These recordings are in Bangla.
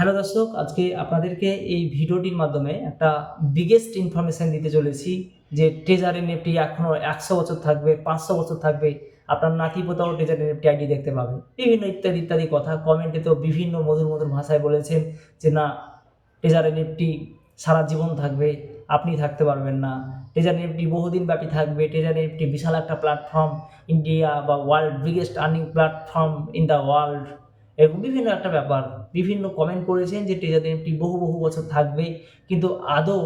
হ্যালো দর্শক, আজকে আপনাদেরকে এই ভিডিওটির মাধ্যমে একটা বিগেস্ট ইনফরমেশন দিতে চলেছি যে ট্রেজার এনএফটি এখনও একশো বছর থাকবে, পাঁচশো বছর থাকবে। আপনার নাতি পোতাও ট্রেজার এনএফটি আইডি দেখতে পাবে বিভিন্ন ইত্যাদি ইত্যাদি কথা। কমেন্টে তো বিভিন্ন মধুর মধুর ভাষায় বলেছেন যে না ট্রেজার এনএফটি সারা জীবন থাকবে, আপনি থাকতে পারবেন না। ট্রেজার এনএফটি বহুদিন ব্যাপী থাকবে। ট্রেজার এনএফটি বিশাল একটা প্ল্যাটফর্ম ইন্ডিয়া বা world biggest earning platform in the world এরকম বিভিন্ন একটা ব্যাপার। বিভিন্ন কমেন্ট করেছেন যে ট্রেজার এনএফটি বহু বহু বছর থাকবে। কিন্তু আদৌ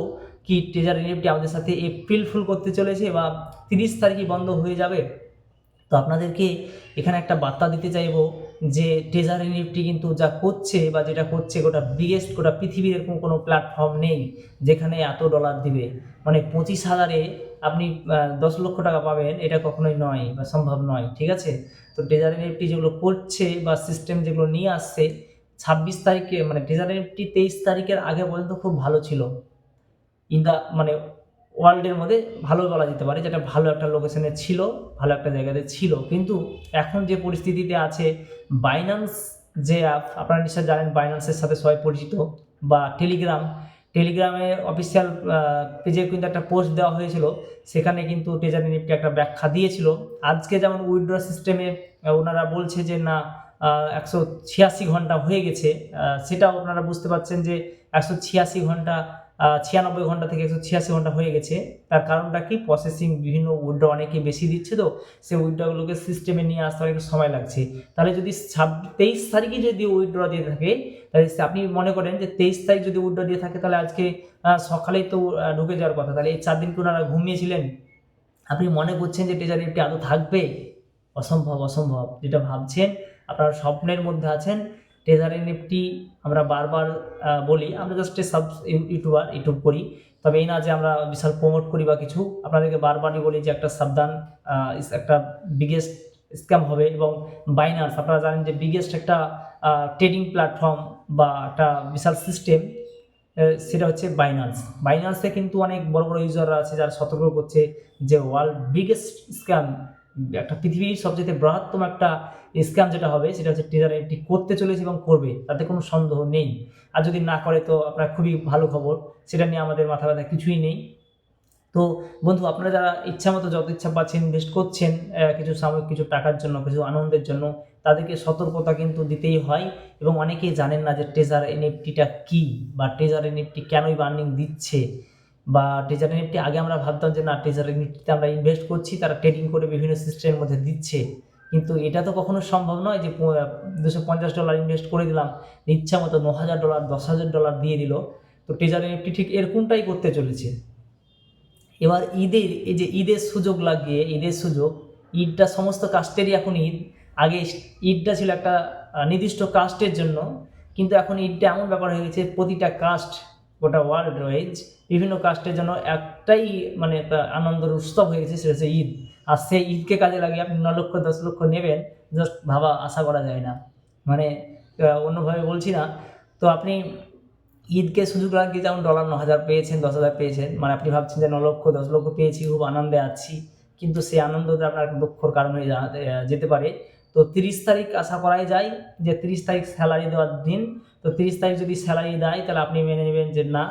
কি ট্রেজার এনএফটি আমাদের সাথে এপ্রিল ফুল করতে চলেছে বা তিরিশ তারিখে বন্ধ হয়ে যাবে? তো আপনাদেরকে এখানে একটা বার্তা দিতে চাইব যে ট্রেজার এনএফটি কিন্তু যা করছে বা যেটা করছে গোটা বিগেস্ট গোটা পৃথিবীর এরকম কোনো প্ল্যাটফর্ম নেই যেখানে এত ডলার দিবে। মানে পঁচিশ হাজারে আপনি দশ লক্ষ টাকা পাবেন, এটা কখনোই নয় বা সম্ভব নয়, ঠিক আছে? তো ট্রেজার এনএফটি যেগুলো করছে বা সিস্টেম যেগুলো নিয়ে আসছে ছাব্বিশ তারিখে মানে এনএফটি তেইশ তারিখের আগে পর্যন্ত খুব ভালো ছিল। ইন দ্য মানে ওয়ার্ল্ডের মধ্যে ভালো বলা যেতে পারে, যেটা ভালো একটা লোকেশনে ছিল, ভালো একটা জায়গাতে ছিল। কিন্তু এখন যে পরিস্থিতিতে আছে বাইন্যান্স যে অ্যাপ আপনারা নিশ্চয় জানেন বাইন্যান্সের সাথে সবাই পরিচিত, বা টেলিগ্রাম টেলিগ্রামে অফিসিয়াল পেজে কিন্তু একটা পোস্ট দেওয়া হয়েছিল, সেখানে কিন্তু টেজার নিফটি একটা ব্যাখ্যা দিয়েছিল। আজকে যেমন উইথড্র সিস্টেমে ওনারা বলছে যে না একশো ছিয়াশি ঘণ্টা হয়ে গেছে। সেটাও আপনারা বুঝতে পারছেন যে একশো ছিয়াশি ঘণ্টা ছিয়ানব্বই ঘণ্টা থেকে একশো ছিয়াশি ঘণ্টা হয়ে গেছে। তার কারণটা কি? প্রসেসিং বিভিন্ন উইড্রো অনেকে বেশি দিচ্ছে তো, সেই উইড্রোগুলোকে সিস্টেমে নিয়ে আসতে অনেক সময় লাগছে। তাহলে যদি ছাব্বিশ তেইশ তারিখে যদি উইড্র দিয়ে থাকে, তাহলে আপনি মনে করেন যে তেইশ তারিখ যদি উইড্র দিয়ে থাকে, তাহলে আজকে সকালেই তো ঢুকে যাওয়ার কথা। তাহলে এই চার দিন ওনারা ঘুমিয়েছিলেন? আপনি মনে করছেন যে ট্রেজার নিফটি আদৌ থাকবে? অসম্ভব অসম্ভব। যেটা ভাবছেন আপনারা স্বপ্নের মধ্যে আছেন ট্রেজার নিফটি আমরা বারবার বলি, আমরা জাস্ট সাব ইউটিউবার ইউটিউব করি। তবে এই না যে আমরা বিশাল প্রমোট করি বা কিছু, আপনাদেরকে বারবারই বলি যে একটা সাবধান একটা বিগেস্ট স্ক্যাম হবে এবং বাইনার্স আপনারা জানেন যে বিগেস্ট একটা ট্রেডিং প্ল্যাটফর্ম বা একটা বিশাল সিস্টেম সেটা হচ্ছে বাইনান্স বাইনান্সে কিন্তু অনেক বড় বড় ইউজাররা আছে যারা সতর্ক করছে যে ওয়ার্ল্ড বিগেস্ট স্ক্যাম একটা পৃথিবীর সবচেয়ে বৃহত্তম একটা স্ক্যাম যেটা হবে, সেটা হচ্ছে ট্রেজার এটি করতে চলেছে এবং করবে, তাতে কোনো সন্দেহ নেই। আর যদি না করে তো আপনার খুবই ভালো খবর, সেটা নিয়ে আমাদের মাথা ব্যথা কিছুই নেই। তো বন্ধু, আপনারা যারা ইচ্ছা মতো যত ইচ্ছা পাচ্ছেন ইনভেস্ট করছেন কিছু সাময়িক কিছু টাকার জন্য, কিছু আনন্দের জন্য, তাদেরকে সতর্কতা কিন্তু দিতেই হয়। এবং অনেকেই জানেন না যে ট্রেজার এনএফটিটা কী বা ট্রেজার এনএফটি কেনই বার্নিং দিচ্ছে। বা ট্রেজার এনএফটি আগে আমরা ভাবতাম যে না ট্রেজার নিফটিতে আমরা ইনভেস্ট করছি, তারা ট্রেডিং করে বিভিন্ন সিস্টেমের মধ্যে দিচ্ছে। কিন্তু এটা তো কখনো সম্ভব নয় যে দুশো পঞ্চাশ ডলার ইনভেস্ট করে দিলাম, ইচ্ছা মতো ন হাজার ডলার দশ হাজার ডলার দিয়ে দিল। তো ট্রেজার এনএফটি ঠিক এরকমটাই করতে চলেছে। এবার ঈদের, এই যে ঈদের সুযোগ লাগিয়ে, ঈদের সুযোগ, ঈদটা সমস্ত কাস্টেরই এখন ঈদ। আগে ঈদটা ছিল একটা নির্দিষ্ট কাস্টের জন্য, কিন্তু এখন ঈদটা এমন ব্যাপার হয়ে গেছে, প্রতিটা কাস্ট গোটা ওয়ার্ল্ড ওয়াইজ বিভিন্ন কাস্টের জন্য একটাই মানে একটা আনন্দের উৎসব হয়েছে সেটা হচ্ছে ঈদ। আর সেই ঈদকে কাজে লাগিয়ে আপনি ন লক্ষ, দশ লক্ষ নেবেন জাস্ট ভাবা, আশা করা যায় না। মানে অন্যভাবে বলছি না। তো আপনি ঈদকে সুযোগ লাগিয়ে যেমন ডলার ন হাজার পেয়েছেন, দশ হাজার পেয়েছেন মানে আপনি ভাবছেন যে ন লক্ষ, দশ লক্ষ পেয়েছি, খুব আনন্দে আছি। কিন্তু সেই আনন্দটা আপনার দুঃখর কারণ হয়ে যেতে পারে। তো তিরিশ তারিখ আশা করাই যায় যে তিরিশ তারিখ স্যালারি দেওয়ার দিন। তো তিরিশ তারিখ যদি স্যালারি দেয়, তাহলে আপনি মেনে নেবেন যে না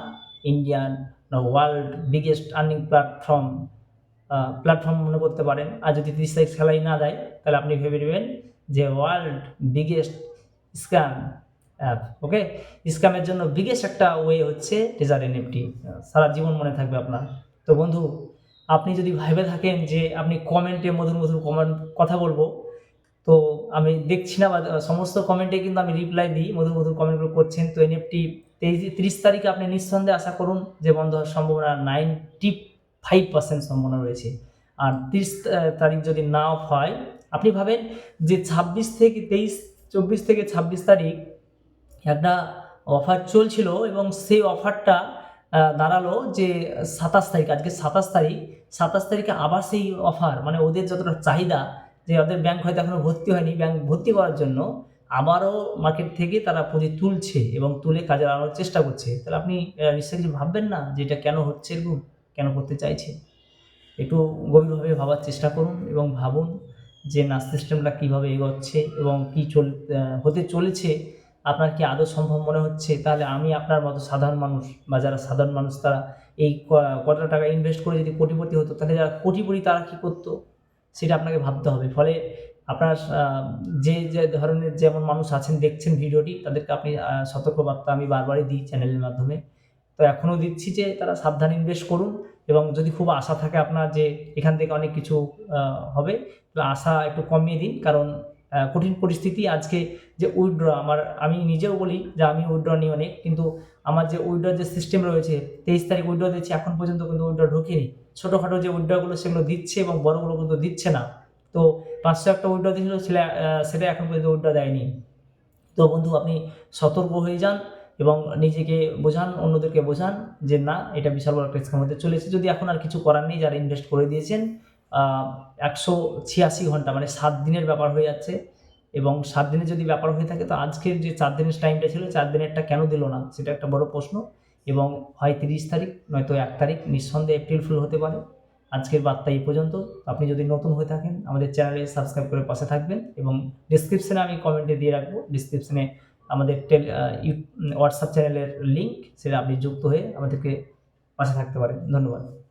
Indian world biggest earning platform platform মনে করতে পারেন। আর যদি তিরিশ তারিখ স্যালারি না দেয়, তাহলে আপনি ভেবে নেবেন যে world biggest scam app okay স্ক্যামের জন্য বিগেস্ট একটা ওয়ে হচ্ছে ট্রেজার এনএফটি সারা জীবন মনে থাকবে আপনার। তো বন্ধু, আপনি যদি ভাইবে থাকেন যে আপনি কমেন্টে মধুর মধুর কমেন্ট কথা বলব তো আমি দেখছি না সমস্ত কমেন্টে কিন্তু আমি রিপ্লাই দিই। মধুর মধুর কমেন্টগুলো করছেন। তো এনএফটি তেইশ, তিরিশ তারিখে আপনি নিঃসন্দেহে আশা করুন যে বন্ধ হওয়ার সম্ভাবনা নাইনটি ফাইভ পার্সেন্ট সম্ভাবনা রয়েছে। আর তিরিশ তারিখ যদি নাও হয়, আপনি ভাবেন যে ছাব্বিশ থেকে তেইশ, চব্বিশ থেকে ছাব্বিশ তারিখ একটা অফার চলছিল এবং সেই অফারটা দাঁড়াল যে সাতাশ তারিখ, আজকে সাতাশ তারিখ, সাতাশ তারিখে আবার সেই অফার মানে ওদের যতটা চাহিদা যে ওদের ব্যাংক হয়তো এখনও ভর্তি হয়নি ব্যাংক ভর্তি করার জন্য আবারও মার্কেট থেকে তারা পুঁজি তুলছে এবং তুলে কাজে লাগানোর চেষ্টা করছে। তাহলে আপনি নিশ্চয়ই কিছু ভাববেন না যে এটা কেন হচ্ছে এরকম? কেন করতে চাইছে? একটু গভীরভাবে ভাবার চেষ্টা করুন এবং ভাবুন যে না সিস্টেমটা কীভাবে এগোচ্ছে এবং কী চল হতে চলেছে। আপনার কি আদৌ সম্ভব মনে হচ্ছে? তাহলে আমি আপনার মতো সাধারণ মানুষ বা যারা সাধারণ মানুষ, তারা এই ক- কতটা টাকা ইনভেস্ট করে যদি কোটিপতি হতো, তাহলে যারা কোটিপতি, তারা কী করতো? সেটা আপনাকে ভাবতে হবে। ফলে আপনার যে যে ধরনের যেমন মানুষ আছেন, দেখছেন ভিডিওটি, তাদেরকে আপনি সতর্কবার্তা আমি বারবারই দিই চ্যানেলের মাধ্যমে। তো এখনও দিচ্ছি যে তারা সাবধান ইনভেস্ট করুন এবং যদি খুব আশা থাকে আপনার যে এখান থেকে অনেক কিছু হবে আশা একটু কমিয়ে দিন। কারণ কঠিন পরিস্থিতি। আজকে যে উইথড্র আমার, আমি নিজেও বলি যে আমি উইথড্র নিই অনেক কিন্তু আমার যে উইথড্র যে সিস্টেম রয়েছে, তেইশ তারিখ উইড্র দিচ্ছি, এখন পর্যন্ত কিন্তু উইড্র ঢোকেনি। ছোটোখাটো যে উইড্রগুলো সেগুলো দিচ্ছে এবং বড়গুলো কিন্তু দিচ্ছে না। তো পাঁচশো একটা উইড্র দিয়েছিল, সেটা সেটা এখন পর্যন্ত উইথড্র দেয়নি। তো বন্ধু, আপনি সতর্ক হয়ে যান এবং নিজেকে বোঝান, অন্যদেরকে বোঝান যে না, এটা বিশাল বড় একটা স্ক্যাম হতে চলেছে যদি এখন আর কিছু করার নেই, যারা ইনভেস্ট করে দিয়েছেন একশো ছিয়াশি ঘণ্টা মানে সাত দিনের ব্যাপার হয়ে যাচ্ছে। এবং সাত দিনের যদি ব্যাপার হয়ে থাকে, তো আজকের যে চার দিনের টাইমটা ছিল, চার দিনেরটা কেন দিল না? সেটা একটা বড় প্রশ্ন। এবং হয় তিরিশ তারিখ, নয়তো এক তারিখ, নিঃসন্দেহে এপ্রিল ফুল হতে পারে। আজকের বার্তা এই পর্যন্ত। আপনি যদি নতুন হয়ে থাকেন, আমাদের চ্যানেলে সাবস্ক্রাইব করে পাশে থাকবেন এবং ডিসক্রিপশনে আমি কমেন্টে দিয়ে রাখব। ডিসক্রিপশানে আমাদের টেল হোয়াটসঅ্যাপ চ্যানেলের লিঙ্ক সেটা আপনি যুক্ত হয়ে আমাদেরকে পাশে থাকতে পারেন। ধন্যবাদ।